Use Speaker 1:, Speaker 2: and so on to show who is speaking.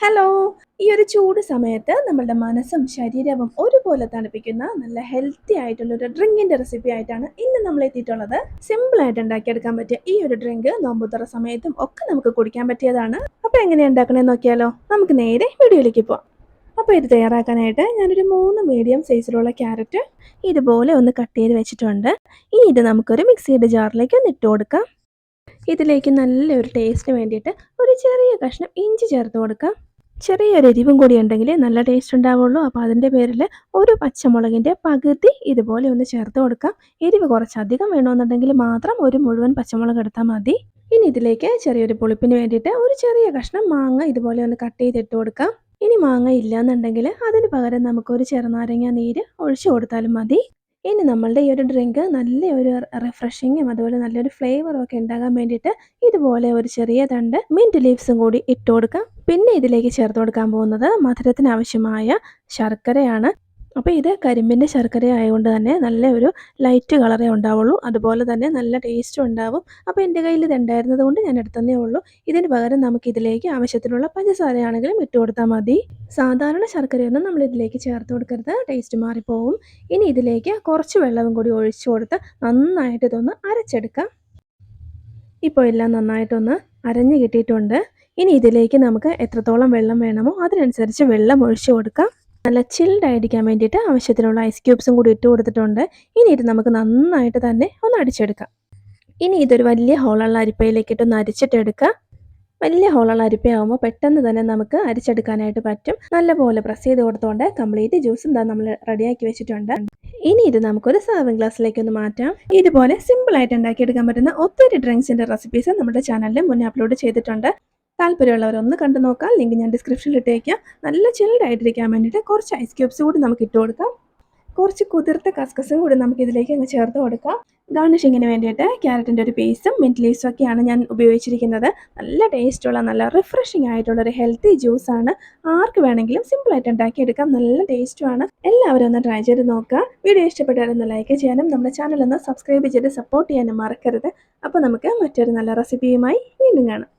Speaker 1: Hello ഈ ഒരു ചൂട് സമയത്ത് നമ്മളുടെ മനസ്സും ശരീരവും ഒരുപോലെ തണുപ്പിക്കുന്ന നല്ല ഹെൽത്തി ആയിട്ടുള്ള ഒരു ഡ്രിങ്കിന്റെ റെസിപ്പി ആയിട്ടാണ് ഇന്ന് നമ്മൾ എത്തിയിട്ടുള്ളത്. സിമ്പിൾ ആയിട്ട് ഉണ്ടാക്കിയെടുക്കാൻ പറ്റിയ ഈ ഒരു ഡ്രിങ്ക് നോമ്പുത്തറ സമയത്തും ഒക്കെ നമുക്ക് കുടിക്കാൻ പറ്റിയതാണ്. അപ്പോൾ എങ്ങനെയാണ് ഉണ്ടാക്കണേന്ന് നോക്കിയാലോ? നമുക്ക് നേരെ വീഡിയോയിലേക്ക് പോവാം. അപ്പോൾ ഇത് തയ്യാറാക്കാനായിട്ട് ഞാനൊരു മൂന്ന് മീഡിയം സൈസിലുള്ള ക്യാരറ്റ് ഇതുപോലെ ഒന്ന് കട്ട് ചെയ്ത് വെച്ചിട്ടുണ്ട്. ഈ ഇത് നമുക്കൊരു മിക്സിയുടെ ജാറിലേക്ക് ഒന്ന് ഇട്ട് കൊടുക്കാം. ഇതിലേക്ക് നല്ലൊരു ടേസ്റ്റിന് വേണ്ടിയിട്ട് ഒരു ചെറിയ കഷ്ണം ഇഞ്ചി ചേർത്ത് കൊടുക്കാം. ചെറിയൊരു എരിവും കൂടി ഉണ്ടെങ്കിൽ നല്ല ടേസ്റ്റ് ഉണ്ടാവുള്ളൂ. അപ്പോൾ അതിന്റെ പേരിൽ ഒരു പച്ചമുളകിന്റെ പകുതി ഇതുപോലെ ഒന്ന് ചേർത്ത് കൊടുക്കാം. എരിവ് കുറച്ചധികം വേണമെന്നുണ്ടെങ്കിൽ മാത്രം ഒരു മുഴുവൻ പച്ചമുളക് എടുത്താൽ മതി. ഇനി ഇതിലേക്ക് ചെറിയൊരു പുളിപ്പിന് വേണ്ടിയിട്ട് ഒരു ചെറിയ കഷ്ണം മാങ്ങ ഇതുപോലെ ഒന്ന് കട്ട് ചെയ്തിട്ട് കൊടുക്കാം. ഇനി മാങ്ങ ഇല്ലയെന്നുണ്ടെങ്കിൽ അതിന് പകരം നമുക്കൊരു ചെറുനാരങ്ങ നീര് ഒഴിച്ചു കൊടുത്താലും മതി. ഇനി നമ്മളുടെ ഈ ഒരു ഡ്രിങ്ക് നല്ല ഒരു റിഫ്രഷിങ്ങും അതുപോലെ നല്ലൊരു ഫ്ലേവറും ഒക്കെ ഉണ്ടാകാൻ വേണ്ടിയിട്ട് ഇതുപോലെ ഒരു ചെറിയ തണ്ട് മിന്റ് ലീവ്സും കൂടി ഇട്ട് കൊടുക്കാം. പിന്നെ ഇതിലേക്ക് ചേർത്ത് കൊടുക്കാൻ പോകുന്നത് മധുരത്തിന് ആവശ്യമായ ശർക്കരയാണ്. അപ്പോൾ ഇത് കരിമ്പിന്റെ ശർക്കര ആയതുകൊണ്ട് തന്നെ നല്ല ഒരു ലൈറ്റ് കളറേ ഉണ്ടാവുള്ളൂ. അതുപോലെ തന്നെ നല്ല ടേസ്റ്റും ഉണ്ടാവും. അപ്പോൾ എന്റെ കയ്യിൽ ഇത് ഉണ്ടായിരുന്നത് കൊണ്ട് ഞാൻ എടുത്തതേ ഉള്ളൂ. ഇതിന് പകരം നമുക്ക് ഇതിലേക്ക് ആവശ്യത്തിനുള്ള പഞ്ചസാരയാണെങ്കിലും ഇട്ട് കൊടുത്താൽ മതി. സാധാരണ ശർക്കരയൊന്നും നമ്മൾ ഇതിലേക്ക് ചേർത്ത് കൊടുക്കരുത്. ടേസ്റ്റ് മാറിപ്പോവും. ഇനി ഇതിലേക്ക് കുറച്ച് വെള്ളവും കൂടി ഒഴിച്ചു കൊടുത്ത് നന്നായിട്ട് ഇതൊന്ന് അരച്ചെടുക്കാം. ഇപ്പോൾ എല്ലാം നന്നായിട്ടൊന്ന് അരഞ്ഞു കിട്ടിയിട്ടുണ്ട്. ഇനി ഇതിലേക്ക് നമുക്ക് എത്രത്തോളം വെള്ളം വേണമോ അതിനനുസരിച്ച് വെള്ളം ഒഴിച്ചു കൊടുക്കാം. നല്ല ചിൽഡ് ആയിരിക്കാൻ വേണ്ടിയിട്ട് ആവശ്യത്തിനുള്ള ഐസ് ക്യൂബ്സും കൂടി ഇട്ട് കൊടുത്തിട്ടുണ്ട്. ഇനി ഇത് നമുക്ക് നന്നായിട്ട് തന്നെ ഒന്ന് അടിച്ചെടുക്കാം. ഇനി ഇതൊരു വലിയ ഹോളുള്ള അരിപ്പയിലേക്ക് ഇട്ടൊന്ന് അരിച്ചിട്ടെടുക്കുക വലിയ ഹോളുള്ള അരിപ്പയാകുമ്പോൾ പെട്ടെന്ന് തന്നെ നമുക്ക് അരിച്ചെടുക്കാനായിട്ട് പറ്റും. നല്ലപോലെ പ്രസ് ചെയ്ത് കൊടുത്തുകൊണ്ട് കംപ്ലീറ്റ് ജ്യൂസ് നമ്മൾ റെഡിയാക്കി വെച്ചിട്ടുണ്ട്. ഇനി ഇത് നമുക്കൊരു സർവിംഗ് ഗ്ലാസ്സിലേക്ക് ഒന്ന് മാറ്റാം. ഇതുപോലെ സിമ്പിൾ ആയിട്ട് ഉണ്ടാക്കിയെടുക്കാൻ പറ്റുന്ന ഒത്തിരി ഡ്രിങ്ക്സിന്റെ റെസിപ്പീസ് നമ്മുടെ ചാനലിൽ മുന്നേ അപ്ലോഡ് ചെയ്തിട്ടുണ്ട്. താല്പര്യമുള്ളവർ ഒന്ന് കണ്ടു നോക്കാം ലിങ്ക് ഞാൻ ഡിസ്ക്രിപ്ഷനിൽ ഇട്ടേക്കാം. നല്ല ചിൽഡ് ആയിട്ടിരിക്കാൻ വേണ്ടിയിട്ട് കുറച്ച് ഐസ് ക്യൂബ്സ് കൂടി നമുക്ക് ഇട്ട് കൊടുക്കാം കുറച്ച് കുതിർത്ത കസ്കസും കൂടി നമുക്ക് ഇതിലേക്ക് അങ്ങ് ചേർത്ത് കൊടുക്കാം. ഗാർണിഷിങ്ങിന് വേണ്ടിയിട്ട് ക്യാരറ്റിന്റെ ഒരു പേസും മിന്റ് ലീവ്സും ഒക്കെയാണ് ഞാൻ ഉപയോഗിച്ചിരിക്കുന്നത്. നല്ല ടേസ്റ്റുള്ള നല്ല റിഫ്രഷിംഗ് ആയിട്ടുള്ള ഒരു ഹെൽത്തി ജ്യൂസാണ്. ആർക്ക് വേണമെങ്കിലും സിമ്പിളായിട്ട് ഉണ്ടാക്കിയെടുക്കാം. നല്ല ടേസ്റ്റുമാണ്. എല്ലാവരും ഒന്ന് ട്രൈ ചെയ്ത് നോക്കുക. വീഡിയോ ഇഷ്ടപ്പെട്ടാലൊന്ന് ലൈക്ക് ചെയ്യാനും നമ്മുടെ ചാനൽ ഒന്ന് സബ്സ്ക്രൈബ് ചെയ്ത് സപ്പോർട്ട് ചെയ്യാനും മറക്കരുത്. അപ്പോൾ നമുക്ക് മറ്റൊരു നല്ല റെസിപ്പിയുമായി വീണ്ടും കാണാം.